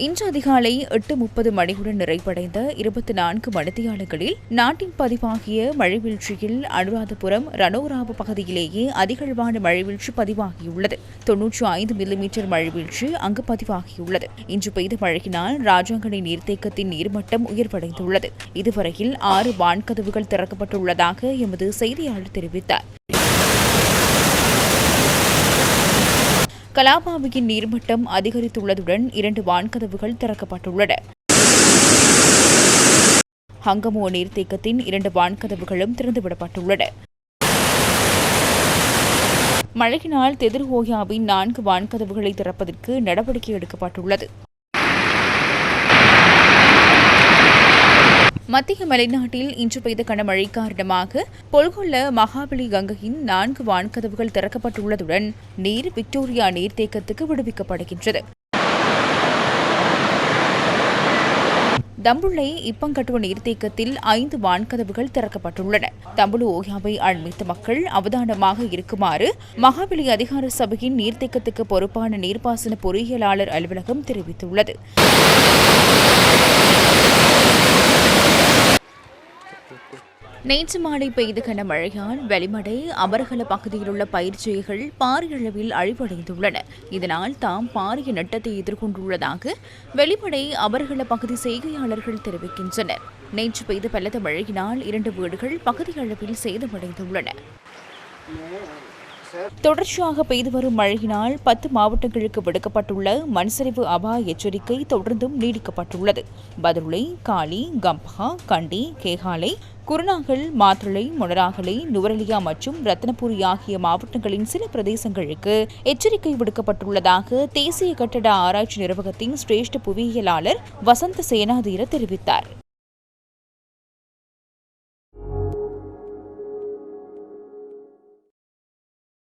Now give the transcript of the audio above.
இன்று அதிகாலை எட்டு முப்பது மணியுடன் நிறைவடைந்த இருபத்தி நான்கு மணித்தியாலங்களில் நாட்டின் பதிவாகிய மழைவீழ்ச்சியில் அனுராதபுரம் ரணோராவு பகுதியிலேயே அதிகளவான மழைவீழ்ச்சி பதிவாகியுள்ளது. தொன்னூற்றி ஐந்து மில்லிமீட்டர் மழைவீழ்ச்சி அங்கு பதிவாகியுள்ளது. இன்று பெய்த மழையினால் ராஜாங்கனை நீர்த்தேக்கத்தின் நீர்மட்டம் உயர்வடைந்துள்ளது. இதுவரையில் ஆறு வான்கதவுகள் திறக்கப்பட்டுள்ளதாக எமது செய்தியாளர் தெரிவித்தார். கலாபாவியின் நீர்மட்டம் அதிகரித்துள்ளதுடன் இரண்டு வான்கதவுகள் திறக்கப்பட்டுள்ளன. ஹங்கமோ நீர்த்தேக்கத்தின் இரண்டு வான்கதவுகளும் திறந்துவிடப்பட்டுள்ளன. மழையினால் தெதிர்ஹோயாவின் நான்கு வான்கதவுகளை திறப்பதற்கு நடவடிக்கை எடுக்கப்பட்டுள்ளது. மத்திய மலைநாட்டில் இன்று பெய்த கனமழை காரணமாக பொல்கொல்ல மகாபலி கங்கையின் நான்கு வான்கதவுகள் திறக்கப்பட்டுள்ளதுடன் நீர் விக்டோரியா நீர்த்தேக்கத்துக்கு விடுவிக்கப்படுகின்றது. தம்புள்ளை இப்பங்கட்டுவ நீர்த்தேக்கத்தில் ஐந்து வான்கதவுகள் திறக்கப்பட்டுள்ளன. தம்புளு ஓயாவை அண்மித்த மக்கள் அவதானமாக இருக்குமாறு மகாபலி அதிகார சபையின் நீர்த்தேக்கத்துக்கு பொறுப்பான நீர்ப்பாசன பொறியியலாளர் அலுவலகம் தெரிவித்துள்ளது. நேற்று மாலை பெய்த கனமழையால் வெளிமடை அமர்கல பகுதியில் உள்ள பயிற்சிகள் பாரிய அளவில் அழிவடைந்துள்ளன. இதனால் தாம் பாரிய நட்டத்தை எதிர்கொண்டுள்ளதாக வெளிமடை அமர்கல பகுதி செய்கையாளர்கள் தெரிவிக்கின்றனர். நேற்று பெய்த பலத்த மழையினால் இரண்டு வீடுகள் பகுதி அளவில் சேதமடைந்துள்ளன. தொடர்ச்சியாக பெய்து வரும் மழையினால் பத்து மாவட்டங்களுக்கு விடுக்கப்பட்டுள்ள மண்சரிவு அபாய எச்சரிக்கை தொடர்ந்தும் நீடிக்கப்பட்டுள்ளது. பதுளை காலி கம்பஹா கண்டி கேகாலை குருநாகல் மாத்திரை மொனராகலை நுவரலியா மற்றும் ரத்னபுரி ஆகிய மாவட்டங்களின் சில பிரதேசங்களுக்கு எச்சரிக்கை விடுக்கப்பட்டுள்ளதாக தேசிய கட்டட ஆராய்ச்சி நிறுவகத்தின் சிரேஷ்ட புவியியலாளர் வசந்த சேனாதீர தெரிவித்தார்.